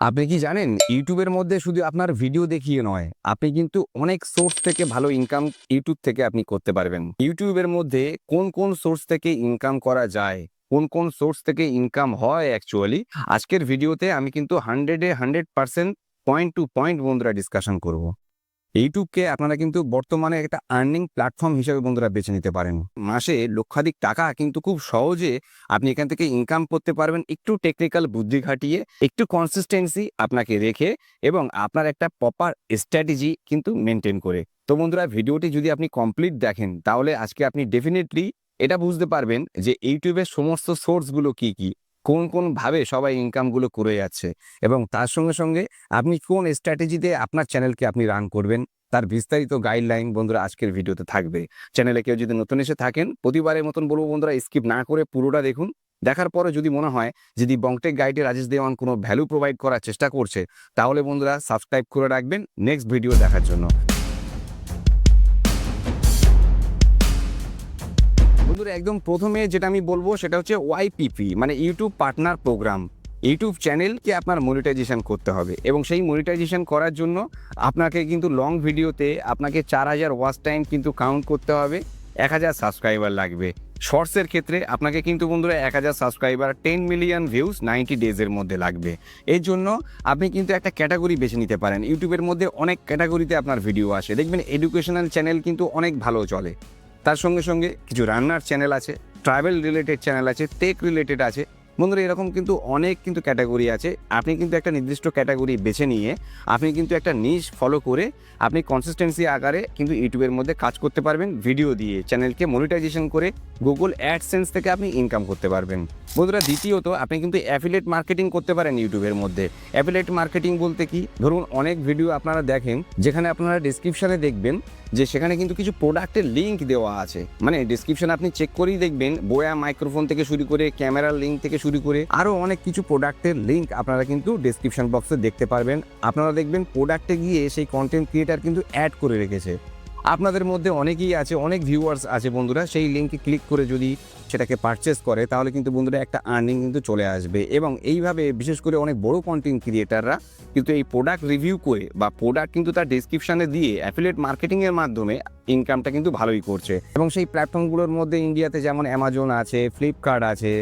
আপনি কি জানেন, ইউটিউবের মধ্যে শুধু আপনার ভিডিও দেখিয়ে নয়, আপনি কিন্তু অনেক সোর্স থেকে ভালো ইনকাম ইউটিউব থেকে আপনি করতে পারবেন। ইউটিউবের মধ্যে কোন কোন সোর্স থেকে ইনকাম করা যায়, কোন কোন সোর্স থেকে ইনকাম হয় অ্যাকচুয়ালি আজকের ভিডিওতে আমি কিন্তু হান্ড্রেডে hundred percent point two point বন্ধুরা ডিসকাশন করব। ইউটিউবকে আপনারা কিন্তু বর্তমানে একটা আর্নিং প্ল্যাটফর্ম হিসেবে বন্ধুরা বেছে নিতে পারেন। মাসে লক্ষাধিক টাকা কিন্তু খুব সহজে আপনি এখান থেকে ইনকাম করতে পারবেন। একটু টেকনিক্যাল বুদ্ধি খাটিয়ে, একটু কনসিস্টেন্সি আপনাকে রেখে এবং আপনার একটা প্রপার স্ট্র্যাটেজি কিন্তু মেনটেন করে। তো বন্ধুরা, ভিডিওটি যদি আপনি কমপ্লিট দেখেন, তাহলে আজকে আপনি ডেফিনেটলি এটা বুঝতে পারবেন যে ইউটিউবের সমস্ত সোর্সগুলো কি কি, কোন কোন ভাবে সবাই ইনকামগুলো করে যাচ্ছে এবং তার সঙ্গে সঙ্গে আপনি কোন স্ট্র্যাটেজিতে আপনার চ্যানেলকে আপনি রান করবেন। তার বিস্তারিত গাইডলাইন বন্ধুরা আজকের ভিডিওতে থাকবে। চ্যানেলে কেউ যদি নতুন এসে থাকেন, প্রতিবারের মতন বলব বন্ধুরা স্কিপ না করে পুরোটা দেখুন। দেখার পরে যদি মনে হয় যদি বংটেক গাইডে রাজেশ দেওয়ান কোনো ভ্যালু প্রোভাইড করার চেষ্টা করছে, তাহলে বন্ধুরা সাবস্ক্রাইব করে রাখবেন নেক্সট ভিডিও দেখার জন্য। বন্ধুরা, একদম প্রথমে যেটা আমি বলব সেটা হচ্ছে ওয়াইপিপি মানে ইউটিউব পার্টনার প্রোগ্রাম ইউটিউব চ্যানেলকে আপনার মনিটাইজেশন করতে হবে এবং সেই মনিটাইজেশন করার জন্য আপনাকে কিন্তু লং ভিডিওতে আপনাকে চার হাজার ওয়াচ টাইম কিন্তু কাউন্ট করতে হবে, এক হাজার সাবস্ক্রাইবার লাগবে। শর্টসের ক্ষেত্রে আপনাকে কিন্তু বন্ধুরা এক হাজার subscriber ten million views ninety ডেজের মধ্যে লাগবে। এর জন্য আপনি কিন্তু একটা ক্যাটাগরি বেছে নিতে পারেন। ইউটিউবের মধ্যে অনেক ক্যাটাগরিতে আপনার ভিডিও আসে। দেখবেন এডুকেশনাল চ্যানেল কিন্তু অনেক ভালো চলে। তার সঙ্গে সঙ্গে কিছু রান্নার চ্যানেল আছে ট্রাভেল রিলেটেড চ্যানেল আছে টেক রিলেটেড আছে। বন্ধুরা, এরকম কিন্তু অনেক কিন্তু ক্যাটাগরি আছে। আপনি কিন্তু একটা নির্দিষ্ট ক্যাটাগরি বেছে নিয়ে আপনি কিন্তু একটা নিজ ফলো করে আপনি কনসিস্টেন্সি আকারে কিন্তু ইউটিউবের মধ্যে কাজ করতে পারবেন ভিডিও দিয়ে। চ্যানেলকে মনিটাইজেশন করে গুগল অ্যাডসেন্স থেকে আপনি ইনকাম করতে পারবেন। বন্ধুরা, দ্বিতীয়ত, আপনি কিন্তু অ্যাফিলেট মার্কেটিং করতে পারেন ইউটিউবের মধ্যে। অ্যাফিলেট মার্কেটিং বলতে কি? ধরুন, অনেক ভিডিও আপনারা দেখেন, যেখানে আপনারা ডিসক্রিপশনে দেখবেন যে সেখানে কিন্তু কিছু প্রোডাক্টের লিঙ্ক দেওয়া আছে। মানে ডিসক্রিপশন আপনি চেক করেই দেখবেন, বোয়া মাইক্রোফোন থেকে শুরু করে ক্যামেরার লিঙ্ক থেকে শুরু করে আরও অনেক কিছু প্রোডাক্টের লিঙ্ক আপনারা কিন্তু ডিসক্রিপশন বক্সে দেখতে পারবেন। আপনারা দেখবেন প্রোডাক্টে গিয়ে সেই কন্টেন্ট ক্রিয়েটার কিন্তু অ্যাড করে রেখেছে। আপনাদের মধ্যে অনেকেই আছে, অনেক ভিউয়ার্স আছে বন্ধুরা, সেই লিঙ্কে ক্লিক করে যদি সেটাকে পারচেস করে, তাহলে কিন্তু বন্ধুরা একটা আর্নিং কিন্তু চলে আসবে। এবং এইভাবে বিশেষ করে অনেক বড় কন্টেন্ট ক্রিয়েটাররা কিন্তু এই প্রোডাক্ট রিভিউ করে বা প্রোডাক্ট কিন্তু তার ডিসক্রিপশনে দিয়ে অ্যাফিলেট মার্কেটিংয়ের মাধ্যমে ইনকামটা কিন্তু ভালোই করছে। এবং সেই প্ল্যাটফর্মগুলোর মধ্যে ইন্ডিয়াতে যেমন অ্যামাজন আছে ফ্লিপকার্ট আছে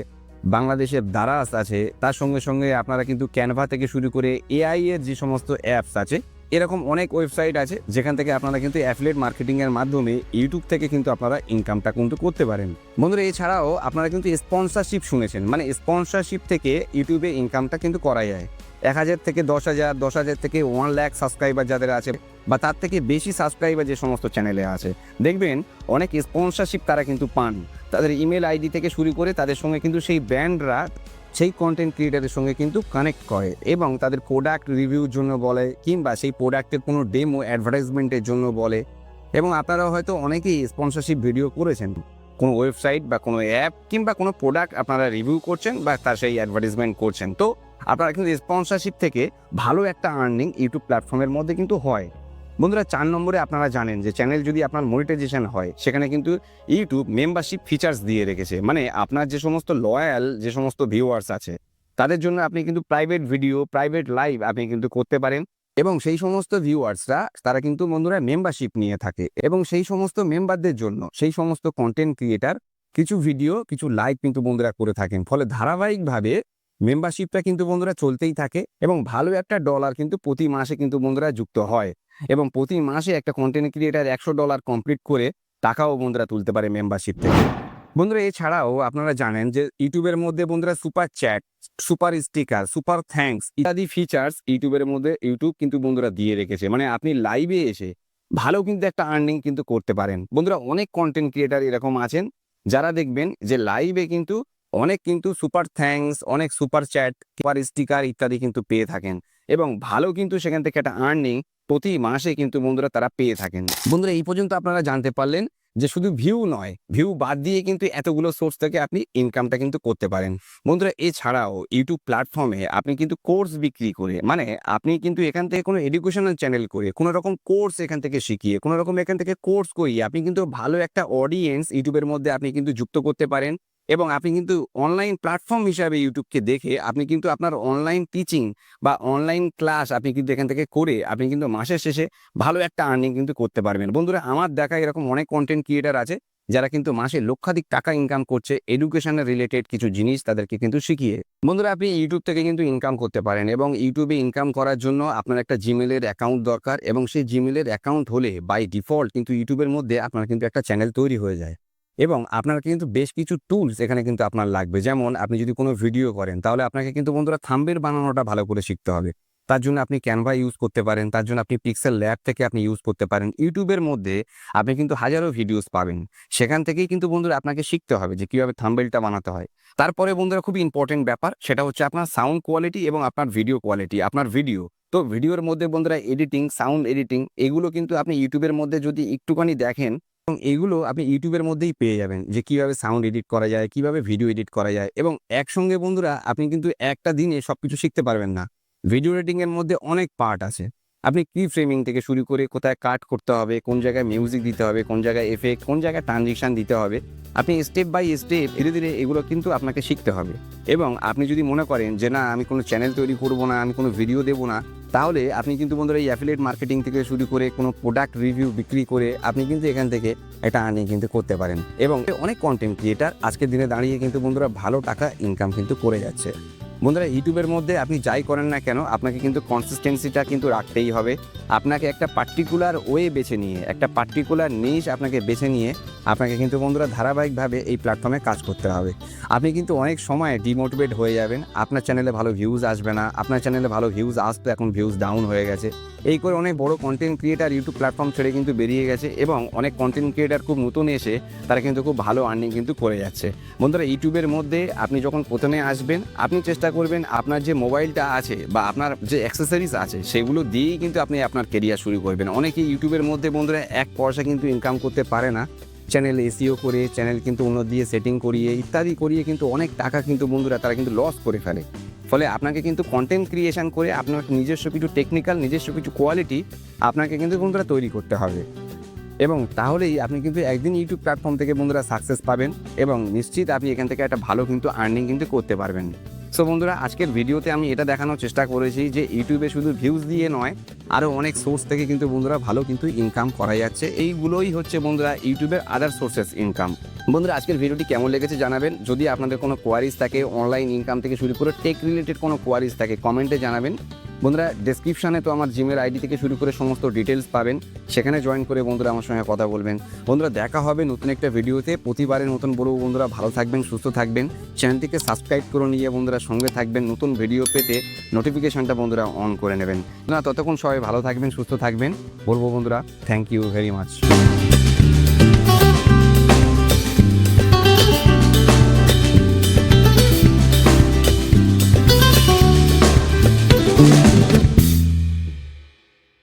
বাংলাদেশের দারাস আছে, তার সঙ্গে সঙ্গে আপনারা কিন্তু ক্যানভা থেকে শুরু করে এআই এর যে সমস্ত অ্যাপস আছে, এরকম অনেক ওয়েবসাইট আছে, যেখান থেকে আপনারা কিন্তু অ্যাফিলেট মার্কেটিং এর মাধ্যমে ইউটিউব থেকে কিন্তু আপনারা ইনকামটা কিন্তু করতে পারেন। বন্ধুরা, এছাড়াও আপনারা কিন্তু স্পন্সরশিপ শুনেছেন মানে স্পন্সরশিপ থেকে ইউটিউবে ইনকামটা কিন্তু করা যায়। এক হাজার থেকে দশ হাজার দশ হাজার থেকে ওয়ান ল্যাক সাবস্ক্রাইবার যাদের আছে, বা তার থেকে বেশি সাবস্ক্রাইবার যে সমস্ত চ্যানেলে আছে। দেখবেন, অনেক স্পন্সরশিপ তারা কিন্তু পান। তাদের ইমেল আইডি থেকে শুরু করে তাদের সঙ্গে কিন্তু সেই ব্র্যান্ডরা সেই কন্টেন্ট ক্রিয়েটারের সঙ্গে কিন্তু কানেক্ট করে এবং তাদের প্রোডাক্ট রিভিউর জন্য বলে, কিংবা সেই প্রোডাক্টের কোনো ডেমো অ্যাডভার্টাইজমেন্টের জন্য বলে। এবং আপনারা হয়তো অনেকেই স্পন্সরশিপ ভিডিও করেছেন। কোনো ওয়েবসাইট বা কোনো অ্যাপ কিংবা কোনো প্রোডাক্ট আপনারা রিভিউ করছেন বা তার সেই অ্যাডভার্টাইজমেন্ট করছেন। তো আপনারা কিন্তু স্পন্সরশিপ থেকে ভালো একটা আর্নিং ইউটিউব প্ল্যাটফর্মের মধ্যে কিন্তু হয়। বন্ধুরা, চার নম্বরে আপনারা জানেন যে চ্যানেল যদি আপনার মনিটাইজেশন হয়, সেখানে কিন্তু ইউটিউব মেম্বারশিপ ফিচার্স দিয়ে রেখেছে। মানে আপনার যে সমস্ত লয়াল যে সমস্ত ভিউয়ার্স আছে, তাদের জন্য আপনি কিন্তু প্রাইভেট ভিডিও প্রাইভেট লাইভ আপনি কিন্তু করতে পারেন এবং সেই সমস্ত ভিউয়ার্সরা তারা কিন্তু বন্ধুরা মেম্বারশিপ নিয়ে থাকে এবং সেই সমস্ত মেম্বারদের জন্য, সেই সমস্ত কন্টেন্ট ক্রিয়েটার কিছু ভিডিও কিছু লাইভ কিন্তু বন্ধুরা করে থাকেন। ফলে ধারাবাহিকভাবে মেম্বারশিপটা কিন্তু বন্ধুরা চলতেই থাকে এবং ভালো একটা ডলার কিন্তু প্রতি মাসে কিন্তু বন্ধুরা যুক্ত হয় এবং প্রতি মাসে একটা কন্টেন্ট ক্রিয়েটার একশো ডলার কমপ্লিট করে টাকাও বন্ধুরা তুলতে পারে মেম্বারশিপ থেকে। বন্ধুরা, এছাড়াও আপনারা জানেন যে ইউটিউবের মধ্যে বন্ধুরা super chat super sticker super thanks ইত্যাদি ফিচার্স ইউটিউবের মধ্যে ইউটিউব কিন্তু বন্ধুরা দিয়ে রেখেছে। মানে আপনি লাইভে এসে ভালো কিন্তু একটা আর্নিং কিন্তু করতে পারেন। বন্ধুরা, অনেক কন্টেন্ট ক্রিয়েটার এরকম আছেন যারা দেখবেন যে লাইভে কিন্তু অনেক কিন্তু সুপার থ্যাঙ্কস অনেক সুপার চ্যাট সুপার স্টিকার ইত্যাদি কিন্তু পেয়ে থাকেন। এবং ভালো কিন্তু সেখান থেকে একটা আর্নিং প্রতি মাসে কিন্তু বন্ধুরা তারা পেয়ে থাকেন। বন্ধুরা, এই পর্যন্ত আপনারা জানতে পারলেন যে শুধু ভিউ নয় ভিউ বাদ দিয়ে কিন্তু এতগুলো সোর্স থেকে আপনি ইনকামটা কিন্তু করতে পারেন। বন্ধুরা, এছাড়াও ইউটিউব প্ল্যাটফর্মে আপনি কিন্তু কোর্স বিক্রি করে মানে আপনি কিন্তু এখান থেকে কোনো এডুকেশনাল চ্যানেল করে, কোনো রকম কোর্স এখান থেকে শিখিয়ে, কোনো রকম এখান থেকে কোর্স করিয়ে আপনি কিন্তু ভালো একটা অডিয়েন্স ইউটিউবের মধ্যে আপনি কিন্তু যুক্ত করতে পারেন। এবং আপনি কিন্তু অনলাইন প্ল্যাটফর্ম হিসাবে ইউটিউবকে দেখে আপনি কিন্তু আপনার অনলাইন টিচিং বা অনলাইন ক্লাস আপনি কিন্তু এখান থেকে করে আপনি কিন্তু মাসের শেষে ভালো একটা আর্নিং কিন্তু করতে পারবেন। বন্ধুরা, আমার দেখা এরকম অনেক কন্টেন্ট ক্রিয়েটার আছে যারা কিন্তু মাসে লক্ষাধিক টাকা ইনকাম করছে এডুকেশনের রিলেটেড কিছু জিনিস তাদেরকে কিন্তু শিখিয়ে। বন্ধুরা, আপনি ইউটিউব থেকে কিন্তু ইনকাম করতে পারেন এবং ইউটিউবে ইনকাম করার জন্য আপনার একটা জিমেলের অ্যাকাউন্ট দরকার এবং সেই জিমেলের অ্যাকাউন্ট হলে বাই ডিফল্ট কিন্তু ইউটিউবের মধ্যে আপনার কিন্তু একটা চ্যানেল তৈরি হয়ে যায়। এবং আপনার কিন্তু বেশ কিছু টুলস এখানে কিন্তু আপনার লাগবে। যেমন আপনি যদি কোনো ভিডিও করেন, তাহলে আপনাকে কিন্তু বন্ধুরা থাম্বের বানানোটা ভালো করে শিখতে হবে। তার জন্য আপনি ক্যানভা ইউজ করতে পারেন, তার জন্য আপনি পিক্সেল ল্যাব থেকে আপনি ইউজ করতে পারেন। ইউটিউবের মধ্যে আপনি কিন্তু হাজারো ভিডিওস পাবেন। সেখান থেকেই কিন্তু বন্ধুরা আপনাকে শিখতে হবে যে কীভাবে থাম্বেলটা বানাতে হয়। তারপরে বন্ধুরা খুবই ইম্পর্টেন্ট ব্যাপার, সেটা হচ্ছে আপনার সাউন্ড কোয়ালিটি এবং আপনার ভিডিও কোয়ালিটি আপনার ভিডিও তো ভিডিওর মধ্যে বন্ধুরা এডিটিং সাউন্ড এডিটিং এগুলো কিন্তু আপনি ইউটিউবের মধ্যে যদি একটুখানি দেখেন এবং এগুলো আপনি ইউটিউবের মধ্যেই পেয়ে যাবেন যে কীভাবে সাউন্ড এডিট করা যায়, কীভাবে ভিডিও এডিট করা যায় এবং একসঙ্গে বন্ধুরা আপনি কিন্তু একটা দিনে সব কিছু শিখতে পারবেন না। ভিডিও এডিটিং এর মধ্যে অনেক পার্ট আছে। আপনি কি ফ্রেমিং থেকে শুরু করে কোথায় কাট করতে হবে, কোন জায়গায় মিউজিক দিতে হবে, কোন জায়গায় এফেক্ট কোন জায়গায় ট্রানজিশন দিতে হবে, আপনি স্টেপ বাই স্টেপ ধীরে ধীরে এগুলো কিন্তু আপনাকে শিখতে হবে। এবং আপনি যদি মনে করেন যে, না, আমি কোনো চ্যানেল তৈরি করব না, আমি কোনো ভিডিও দেবো না, তাহলে আপনি কিন্তু বন্ধুরা এই অ্যাফিলেট মার্কেটিং থেকে শুরু করে কোনো প্রোডাক্ট রিভিউ বিক্রি করে আপনি কিন্তু এখান থেকে একটা আর্নিং কিন্তু করতে পারেন। এবং অনেক কন্টেন্ট ক্রিয়েটার আজকের দিনে দাঁড়িয়ে কিন্তু বন্ধুরা ভালো টাকা ইনকাম কিন্তু করে যাচ্ছে। বন্ধুরা ইউটিউবের মধ্যে আপনি যাই করেন না কেন আপনাকে কিন্তু কনসিস্টেন্সিটা কিন্তু রাখতেই হবে। আপনাকে একটা পার্টিকুলার ওয়ে বেছে নিয়ে, একটা পার্টিকুলার নিশ আপনাকে বেছে নিয়ে আপনাকে কিন্তু বন্ধুরা ধারাবাহিকভাবে এই প্ল্যাটফর্মে কাজ করতে হবে। আপনি কিন্তু অনেক সময় ডিমোটিভেট হয়ে যাবেন, আপনার চ্যানেলে ভালো ভিউজ আসবে না, আপনার চ্যানেলে ভালো ভিউজ আসতো এখন ভিউজ ডাউন হয়ে গেছে। এই করে অনেক বড় কন্টেন্ট ক্রিয়েটার ইউটিউব প্ল্যাটফর্ম ছেড়ে কিন্তু বেরিয়ে গেছে এবং অনেক কন্টেন্ট ক্রিয়েটার খুব নতুন এসে তারা কিন্তু খুব ভালো আর্নিং কিন্তু করে যাচ্ছে। বন্ধুরা ইউটিউবের মধ্যে আপনি যখন প্রথমে আসবেন, আপনি চেষ্টা করবেন আপনার যে মোবাইলটা আছে বা আপনার যে অ্যাক্সেসরিজ আছে, সেগুলো দিয়েই কিন্তু আপনি আপনার কেরিয়ার শুরু করবেন। অনেকে ইউটিউবের মধ্যে বন্ধুরা এক পয়সা কিন্তু ইনকাম করতে পারে না। চ্যানেল এসিও করে চ্যানেল কিন্তু অন্য দিয়ে সেটিং করিয়ে, ইত্যাদি করিয়ে কিন্তু অনেক টাকা কিন্তু বন্ধুরা তারা কিন্তু লস করে ফেলে। ফলে আপনাকে কিন্তু কন্টেন্ট ক্রিয়েশন করে আপনার নিজস্ব কিছু টেকনিক্যাল নিজস্ব কিছু কোয়ালিটি আপনাকে কিন্তু বন্ধুরা তৈরি করতে হবে। এবং তাহলেই আপনি কিন্তু একদিন ইউটিউব প্ল্যাটফর্ম থেকে বন্ধুরা সাকসেস পাবেন এবং নিশ্চিত আপনি এখান থেকে একটা ভালো কিন্তু আর্নিং কিন্তু করতে পারবেন। সো বন্ধুরা, আজকের ভিডিওতে আমি এটা দেখানোর চেষ্টা করেছি যে ইউটিউবে শুধু ভিউজ দিয়ে নয় আরও অনেক সোর্স থেকে কিন্তু বন্ধুরা ভালো কিন্তু ইনকাম করা যাচ্ছে। এইগুলোই হচ্ছে বন্ধুরা ইউটিউবের আদার সোর্সেস ইনকাম বন্ধুরা, আজকের ভিডিওটি কেমন লেগেছে জানাবেন। যদি আপনাদের কোনো কোয়ারিজ থাকে অনলাইন ইনকাম থেকে শুরু করে টেক রিলেটেড কোনো কোয়ারিজ থাকে কমেন্টে জানাবেন। বন্ধুরা ডেসক্রিপশনে তো আমার জিমের আইডি থেকে শুরু করে সমস্ত ডিটেলস পাবেন। সেখানে জয়েন করে বন্ধুরা আমার সঙ্গে কথা বলবেন। বন্ধুরা, দেখা হবে নতুন একটা ভিডিওতে প্রতিবারের মতন বলব বন্ধুরা, ভালো থাকবেন, সুস্থ থাকবেন। চ্যানেলটিকে সাবস্ক্রাইব করে নিয়ে বন্ধুরা সঙ্গে থাকবেন। নতুন ভিডিও পেতে নোটিফিকেশনটা বন্ধুরা অন করে নেবেন। না, ততক্ষণ সবাই ভালো থাকবেন, সুস্থ থাকবেন। বলব বন্ধুরা থ্যাংক ইউ ভেরি মাচ